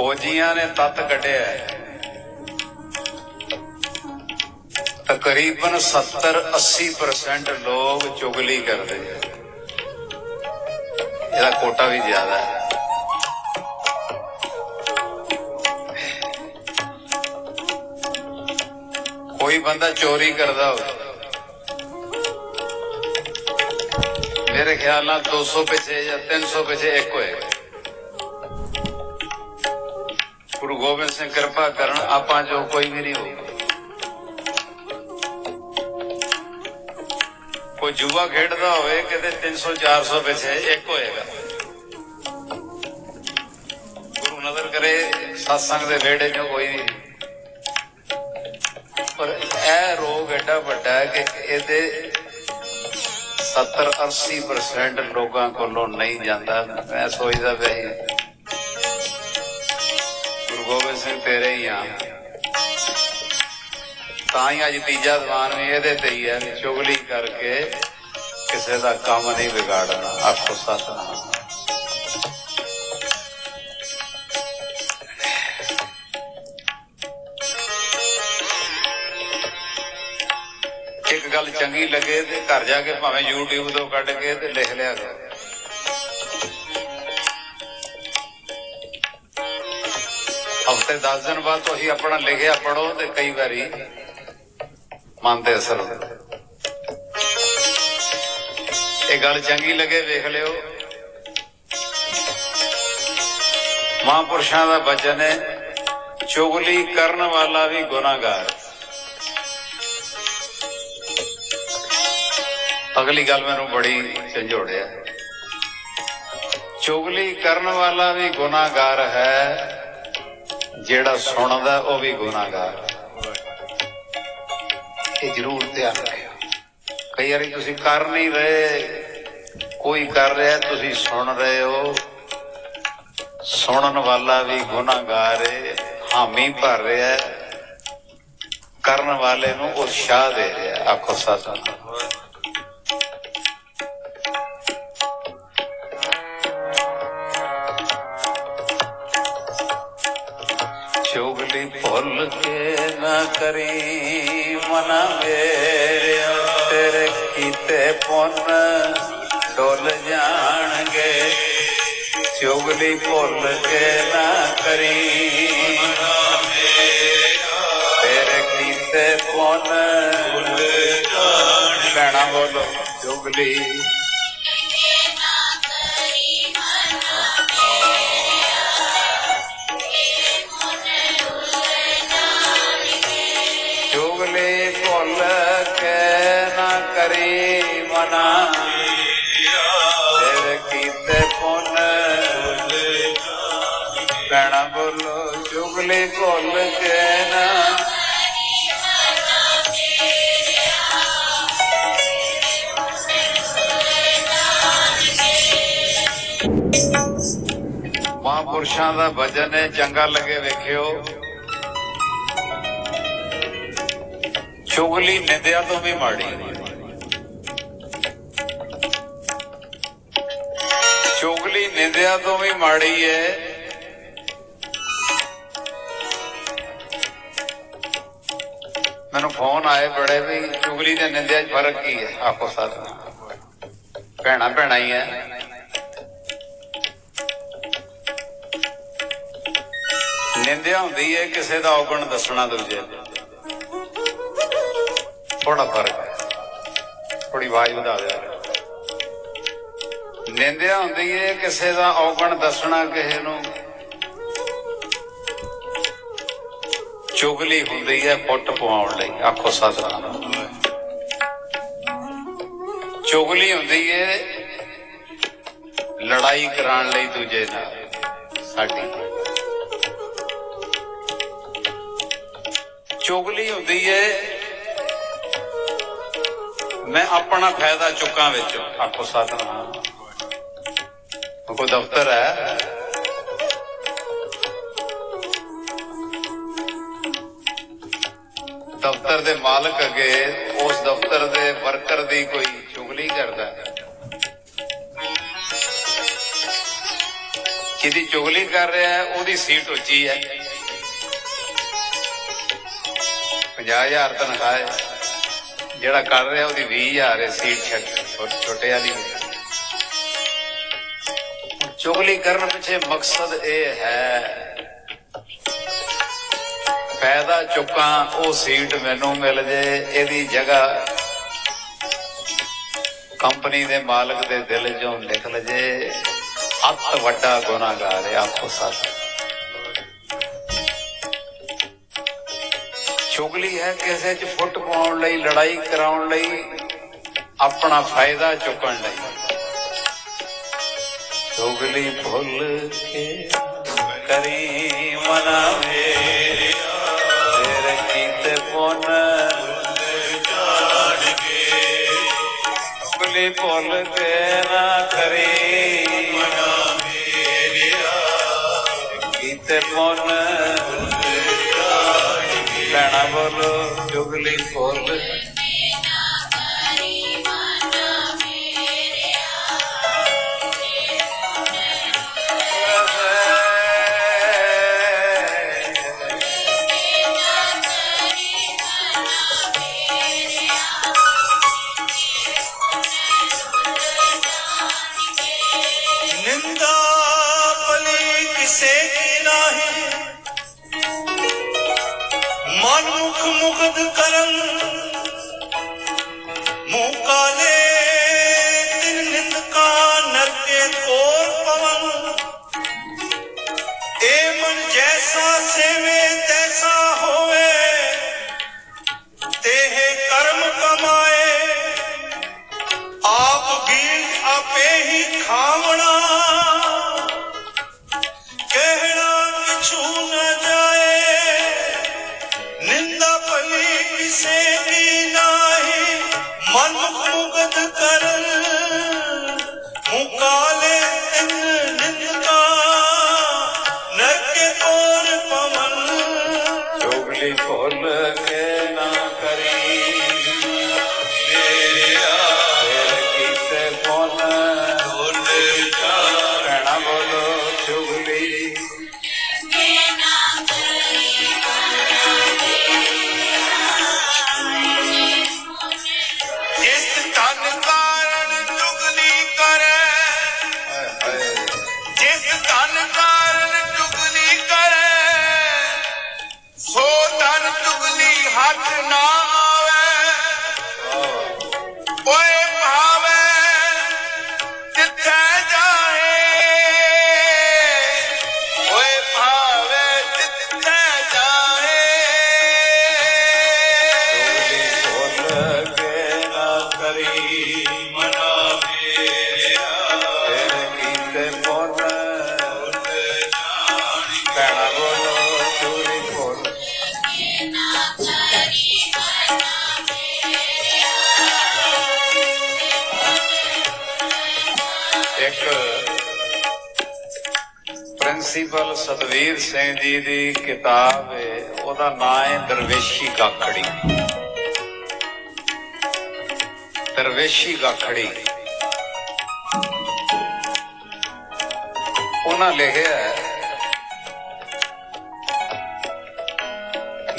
ਫੌਜੀਆਂ ਨੇ ਤੱਤ ਕੱਢਿਆ ਤਕਰੀਬਨ 70-80% ਲੋਕ ਚੁਗਲੀ ਕਰਦੇ ਇਹਦਾ ਕੋਟਾ ਵੀ ਜ਼ਿਆਦਾ ਹੈ। ਕੋਈ ਬੰਦਾ ਚੋਰੀ ਕਰਦਾ ਹੋਵੇ। ਮੇਰੇ ਖਿਆਲ ਨਾਲ 200 ਪਿੱਛੇ ਜਾਂ 300 ਪਿੱਛੇ ਇੱਕ ਹੋਏਗਾ। ਗੁਰੂ ਗੋਬਿੰਦ ਸਿੰਘ ਕਿਰਪਾ ਕਰਨ, ਆਪਾਂ ਜੋ ਕੋਈ ਵੀ ਨਹੀਂ ਹੋਊਗਾ। ਕੋਈ ਜੂਆ ਖੇਡਦਾ ਹੋਵੇ, ਕਿਤੇ 300 400 ਪਿੱਛੇ ਇੱਕ ਹੋਏਗਾ। ਗੁਰੂ ਨਜ਼ਰ ਕਰੇ satsang ਦੇ ਵੇੜੇ 'ਚ ਕੋਈ ਨਹੀਂ। ਪਰ ਇਹ ਰੋਗ ਐਡਾ ਵੱਡਾ ਹੈ ਕਿ ਇਹਦੇ 70-80% ਲੋਕਾਂ ਕੋਲੋਂ ਨਹੀਂ ਜਾਂਦਾ। ਮੈਂ ਸੋਚਦਾ ਪਿਆ ਸਿੰਘ ਤੇਰੇ ਹੀ ਆ। ਤਾਂ ਹੀ ਅੱਜ ਤੀਜਾ ਦੀਵਾਨ ਵੀ ਇਹਦੇ ਤੇ ਹੀ ਹੈ ਚੁਗਲੀ ਕਰਕੇ ਕਿਸੇ ਦਾ ਕੰਮ ਨਹੀਂ ਵਿਗਾੜਨਾ। ਆਖੋ ਸਤਨਾਮ। ਇੱਕ ਗੱਲ ਚੰਗੀ ਲੱਗੇ ਤੇ ਘਰ ਜਾ ਕੇ ਭਾਵੇਂ YouTube ਤੋਂ ਕੱਢ ਕੇ ਤੇ ਲਿਖ ਲਿਆ ਕਰੋ। ਹਫ਼ਤੇ 10 ਦਿਨ ਬਾਅਦ ਤੁਸੀਂ ਆਪਣਾ ਲਿਖਿਆ ਪੜੋ ਤੇ ਕਈ ਵਾਰੀ ਮਨ ਤੇ ਅਸਰ ਹੁੰਦਾ। ਇਹ ਗੱਲ ਚੰਗੀ ਲੱਗੇ ਵੇਖ ਲਿਓ। ਮਹਾਂਪੁਰਸ਼ਾਂ ਦਾ ਬਚਨ ਹੈ, ਚੁਗਲੀ ਕਰਨ ਵਾਲਾ ਵੀ ਗੁਨਾਹਗਾਰ। ਅਗਲੀ ਗੱਲ ਮੈਨੂੰ ਬੜੀ ਝੰਜੋੜਿਆ। ਚੁਗਲੀ ਕਰਨ ਵਾਲਾ ਵੀ ਗੁਨਾਹਗਾਰ ਹੈ ਜਿਹੜਾ ਸੁਣਦਾ, ਉਹ ਵੀ ਗੁਨਾਹਗਾਰ ਹੈ। ਇਹ ਜ਼ਰੂਰ ਧਿਆਨ ਰੱਖਿਓ। ਕਈ ਵਾਰੀ ਤੁਸੀਂ ਕਰ ਨਹੀਂ ਰਹੇ, ਕੋਈ ਕਰ ਰਿਹਾ, ਤੁਸੀਂ ਸੁਣ ਰਹੇ ਹੋ। ਸੁਣਨ ਵਾਲਾ ਵੀ ਗੁਨਾਹਗਾਰ ਹੈ, ਹਾਮੀ ਭਰ ਰਿਹਾ ਕਰਨ ਵਾਲੇ ਨੂੰ ਉਤਸ਼ਾਹ ਦੇ ਰਿਹਾ ਆਖੋ ਸਤਿ ਪੁੰਨ ਡੁੱਲ ਜਾਣਗੇ, ਚੁਗਲੀ ਭੁੱਲ ਕੇ ਨਾ ਕਰੀ। ਤੇਰੇ ਕੀਤੇ ਪੁੰਨ ਕਹਿਣਾ ਬੋਲੋ ਚੁਗਲੀ। ਚੁਗਲੀ ਭੁੱਲ ਕੇ ਨਾ ਕਰੀ। ਮਨਾ ਤੇਰੇ ਕੀਤੇ ਪੁੰਨ ਕਹਿਣਾ ਬੋਲੋ ਚੁਗਲੀ ਭੁੱਲ ਕੇ ਨਾ ਮਹਾਂਪੁਰਸ਼ਾਂ ਦਾ ਭਜਨ ਹੈ ਚੰਗਾ ਲੱਗੇ ਵੇਖਿਓ ਚੁਗਲੀ ਨਿੰਦਿਆ ਤੋਂ ਵੀ ਮਾੜੀ ਨਿੰਦਿਆ ਤੋਂ ਵੀ ਮਾੜੀ ਹੈ ਮੈਨੂੰ ਫੋਨ ਆਏ ਬੜੇ ਵੀ ਚੁਗਲੀ ਤੇ ਨਿੰਦਿਆ 'ਚ ਫ਼ਰਕ ਕੀ ਹੈ ਆਪੋ ਸਾਥ ਭੈਣਾ ਭੈਣਾ ਹੀ ਹੈ ਨਿੰਦਿਆ ਹੁੰਦੀ ਹੈ ਕਿਸੇ ਦਾ ਔਗਣ ਦੱਸਣਾ ਦੂਜੇ ਥੋੜਾ ਫ਼ਰਕ ਹੈ ਥੋੜੀ ਆਵਾਜ਼ ਵਧਾ ਦੇ ਨਿੰਦਿਆ ਹੁੰਦੀ ਹੈ ਕਿਸੇ ਦਾ ਔਗਣ ਦੱਸਣਾ ਕਿਸੇ ਨੂੰ। ਚੁਗਲੀ ਹੁੰਦੀ ਹੈ ਫੁੱਟ ਪਵਾਉਣ ਲਈ, ਆਖੋ ਸਤਨਾਮ। ਚੁਗਲੀ ਹੁੰਦੀ ਹੈ ਲੜਾਈ ਕਰਾਉਣ ਲਈ ਦੂਜੇ ਨਾਲ, ਸਾਡੀ ਚੁਗਲੀ ਹੁੰਦੀ ਹੈ, ਮੈਂ ਆਪਣਾ ਫਾਇਦਾ ਚੁੱਕਾਂ ਵਿੱਚੋਂ, ਆਖੋ ਸਤਨਾਮ। ਕੋਈ ਦਫ਼ਤਰ ਹੈ? ਦਫ਼ਤਰ ਦੇ ਮਾਲਕ ਅੱਗੇ ਉਸ ਦਫ਼ਤਰ ਦੇ ਵਰਕਰ ਦੀ ਕੋਈ ਚੁਗਲੀ ਕਰਦਾ ਹੈ? ਜਿਹਦੀ ਚੁਗਲੀ ਕਰ ਰਿਹਾ ਹੈ, ਉਹਦੀ ਸੀਟ ਉੱਚੀ ਹੈ। 50000 ਤਨਖਾਹ ਹੈ। ਜਿਹੜਾ ਕਰ ਰਿਹਾ, ਉਹਦੀ 20000 ਹੈ, ਸੀਟ ਛੱਡ ਛੋਟੇ ਵਾਲੀ ਚੁਗਲੀ ਕਰਨ ਪਿੱਛੇ ਮਕਸਦ ਇਹ ਹੈ। ਫਾਇਦਾ ਚੁੱਕਾਂ, ਉਹ ਸੀਟ ਮੈਨੂੰ ਮਿਲ ਜੇ, ਇਹਦੀ ਜਗ੍ਹਾ ਕੰਪਨੀ ਦੇ ਮਾਲਕ ਦੇ ਦਿਲ 'ਚੋਂ ਨਿਕਲ ਜੇ। ਅੱਤ ਵੱਡਾ ਗੁਨਾਹਗਾਰ ਹੈ, ਆਖੋ ਸੱਚ। ਚੁਗਲੀ ਹੈ ਕਿਸੇ 'ਚ ਫੁੱਟ ਪਾਉਣ ਲਈ, ਲੜਾਈ ਕਰਾਉਣ ਲਈ, ਆਪਣਾ ਫਾਇਦਾ ਚੁੱਕਣ ਲਈ। ਚੁਗਲੀ ਭੁੱਲ ਕੇ ਕਰੀ ਮਨਾਵੇ ਮੇਰਿਆ। ਤੇਰੇ ਕੀਤੇ ਪੁੰਨ ਚੁਗਲੀ ਭੁੱਲ ਕੇ ਨਾ ਕਰੀ ਮਨਾਵੇ ਕੀਤੇ ਪੁੰਨ ਲੈਣਾ ਬੋਲੋ ਜੁਗਲੀ ਭੁੱਲ ਚੁਗਲੀ ਪ੍ਰਿੰਸੀਪਲ ਸਤਵੀਰ ਸਿੰਘ ਜੀ ਦੀ ਕਿਤਾਬ ਹੈ ਉਹਦਾ ਨਾਮ ਹੈ ਦਰਵੇਸ਼ੀ ਗਾਖੜੀ। ਦਰਵੇਸ਼ੀ ਗਾਖੜੀ। ਉਹਨਾਂ ਲਿਖਿਆ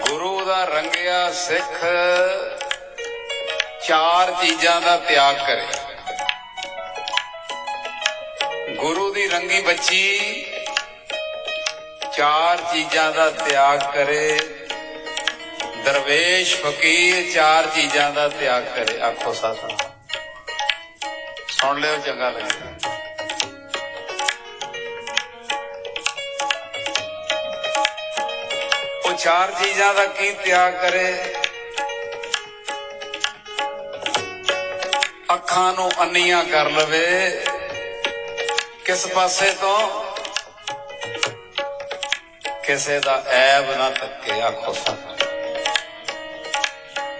ਗੁਰੂ ਦਾ ਰੰਗਿਆ ਸਿੱਖ ਚਾਰ ਚੀਜ਼ਾਂ ਦਾ ਤਿਆਗ ਕਰੇ। ਗੁਰੂ ਦੀ ਰੰਗੀ ਬੱਚੀ ਚਾਰ ਚੀਜ਼ਾਂ ਦਾ ਤਿਆਗ ਕਰੇ। ਦਰਵੇਸ਼, ਫਕੀਰ, ਚਾਰ ਚੀਜ਼ਾਂ ਦਾ ਤਿਆਗ ਕਰੇ। ਆਖੋ ਸਾਥ। ਸੁਣ ਲਿਓ, ਚੰਗਾ ਲੱਗੇਗਾ ਉਹ ਚਾਰ ਚੀਜ਼ਾਂ ਦਾ ਕੀ ਤਿਆਗ ਕਰੇ? ਅੱਖਾਂ ਨੂੰ ਅੰਨੀਆਂ ਕਰ ਲਵੇ। ਕਿਸ ਪਾਸੇ ਤੋਂ? ਕਿਸੇ ਦਾ ਐਬ ਨਾ ਤੱਕੇ ਆਖੋ ਸੱਚ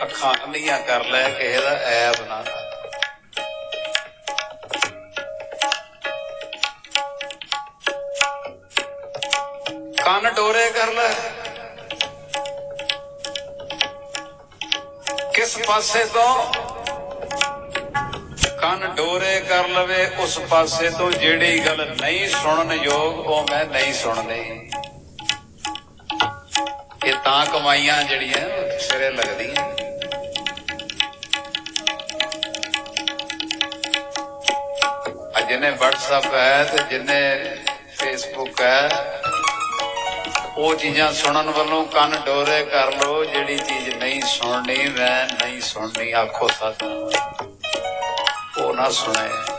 ਅੱਖਾਂ ਅੰਨੀਆਂ ਕਰ ਲੈ, ਕਿਸੇ ਦਾ ਐਬ ਨਾ ਕੰਨ ਡੋਰੇ ਕਰ ਲੈ। ਕਿਸ ਪਾਸੇ ਤੋਂ? ਕੰਨ ਡੋਰੇ ਕਰ ਲਵੇ, ਉਸ ਪਾਸੇ ਤੋਂ ਜਿਹੜੀ ਗੱਲ ਨਹੀਂ ਸੁਣਨ ਯੋਗ ਉਹ ਮੈਂ ਨਹੀਂ ਸੁਣਨੀ। ਇਹ ਤਾਂ ਕਮਾਈਆਂ ਜਿਹੜੀਆਂ ਸਿਰੇ ਲੱਗਦੀਆਂ। ਆ ਜਿਹਨੇ WhatsApp ਹੈ ਤੇ ਜਿਹਨੇ Facebook ਹੈ, ਉਹ ਚੀਜ਼ਾਂ ਸੁਣਨ ਵੱਲੋਂ ਕੰਨ ਡੋਰੇ ਕਰ ਲੋ ਜਿਹੜੀ ਚੀਜ਼ ਨਹੀਂ ਸੁਣਨੀ, ਮੈਂ ਨਹੀਂ ਸੁਣਨੀ, ਆਖੋ ਸਤ ਉਹ ਨਾ ਸੁਣੇ।